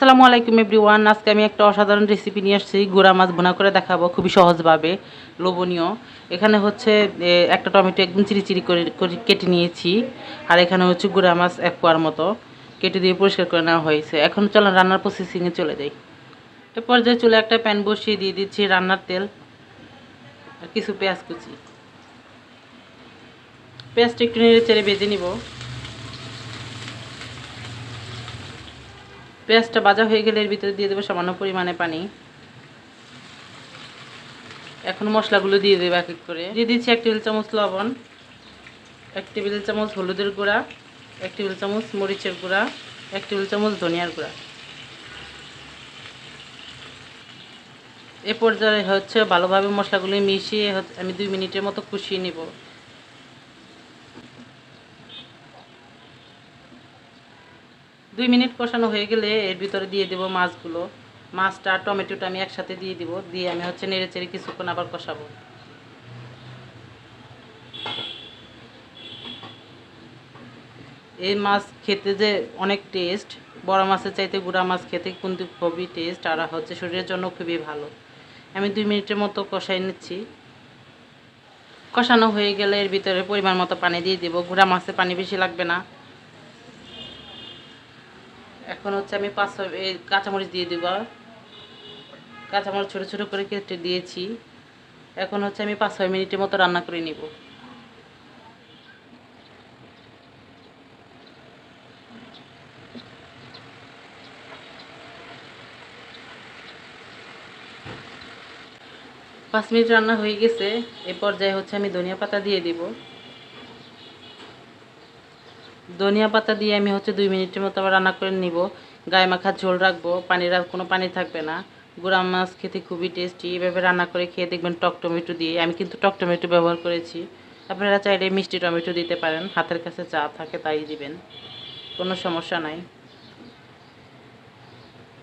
আসসালামু আলাইকুম এভরিওয়ান। আজকে আমি একটা অসাধারণ রেসিপি নিয়ে আসছি। গুঁড়া মাছ ভুনা করে দেখাবো খুবই সহজভাবে, লোভনীয়। এখানে হচ্ছে একটা টমেটো একদম চিরি চিরি করে কেটে নিয়েছি। আর এখানে হচ্ছে গুঁড়া মাছ এক পোয়ার মতো কেটে দিয়ে পরিষ্কার করে নেওয়া হয়েছে। এখন চলো রান্নার প্রসেসিংয়ে চলে যাই। এ পর্যায়ে চলে একটা প্যান বসিয়ে দিয়ে দিচ্ছি রান্নার তেল আর কিছু পেঁয়াজ কুচি। পেঁয়াজটা একটু নেড়ে চেড়ে ভেজে নিব। পেঁয়াজটা ভাজা হয়ে গেলে এর ভিতরে দিয়ে দেবো সামান্য পরিমাণে পানি। এখন মশলাগুলো দিয়ে দেবো এক এক করে। দিয়ে দিচ্ছি এক টেবিল চামচ লবণ, এক টেবিল চামচ হলুদের গুঁড়া, এক টেবিল চামচ মরিচের গুঁড়া, এক টেবিল চামচ ধনিয়ার গুঁড়া। এ পর্যায়ে হচ্ছে ভালোভাবে মশলাগুলো মিশিয়ে আমি দুই মিনিটের মতো কষিয়ে নিব। দুই মিনিট কষানো হয়ে গেলে এর ভিতরে দিয়ে দেবো মাছগুলো। মাছটা আর টমেটোটা আমি একসাথে দিয়ে দিব। দিয়ে আমি হচ্ছে নেড়ে চেড়ে কিছুক্ষণ আবার কষাবো। এই মাছ খেতে যে অনেক টেস্ট, বড় মাছের চাইতে গুঁড়া মাছ খেতে কিন্তু খুবই টেস্ট আর হচ্ছে শরীরের জন্য খুবই ভালো। আমি দুই মিনিটের মতো কষাই নিচ্ছি। কষানো হয়ে গেলে এর ভিতরে পরিমাণ মতো পানি দিয়ে দেবো। গুঁড়া মাছে পানি বেশি লাগবে না। এখন হচ্ছে আমি পাঁচ এই কাঁচামরিচ দিয়ে দেব। কাঁচামরিচ ছোটো ছোটো করে কেটে দিয়েছি। এখন হচ্ছে আমি পাঁচ ছয় মিনিটের মতো রান্না করে নিব। পাঁচ মিনিট রান্না হয়ে গেছে। এ পর্যায়ে হচ্ছে আমি ধনিয়া পাতা দিয়ে দিব। ধনিয়া পাতা দিয়ে আমি হচ্ছে দুই মিনিটের মতো আবার রান্না করে নিব। গায়ে মাখা ঝোল রাখব, পানির আর কোনো পানি থাকবে না। গুঁড়া মাছ খেতে খুবই টেস্টি এভাবে রান্না করে খেয়ে দেখবেন টক টমেটো দিয়ে। আমি কিন্তু টক টমেটো ব্যবহার করেছি। আপনারা চাইলে মিষ্টি টমেটো দিতে পারেন, হাতের কাছে চা থাকে তাই দিবেন, কোনো সমস্যা নাই।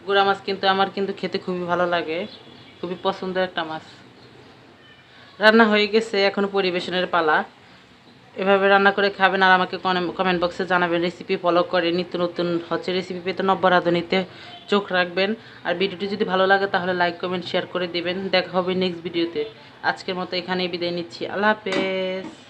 গুঁড়া মাছ কিন্তু আমার কিন্তু খেতে খুবই ভালো লাগে, খুবই পছন্দের একটা মাছ। রান্না হয়ে গেছে, এখন পরিবেশনের পালা। এভাবে রান্না করে খাবেন আর আমাকে কমেন্ট বক্সে জানাবেন রেসিপি ফলো করে, নিত্য নতুন হচ্ছে রেসিপি পেতে নব্য রাঁধুনিতে চোখ রাখবেন। আর ভিডিওটি যদি ভালো লাগে তাহলে লাইক কমেন্ট শেয়ার করে দেবেন। দেখা হবে নেক্সট ভিডিওতে আজকের মতো এখানেই বিদায় নিচ্ছি। আল্লাহ হাফেজ।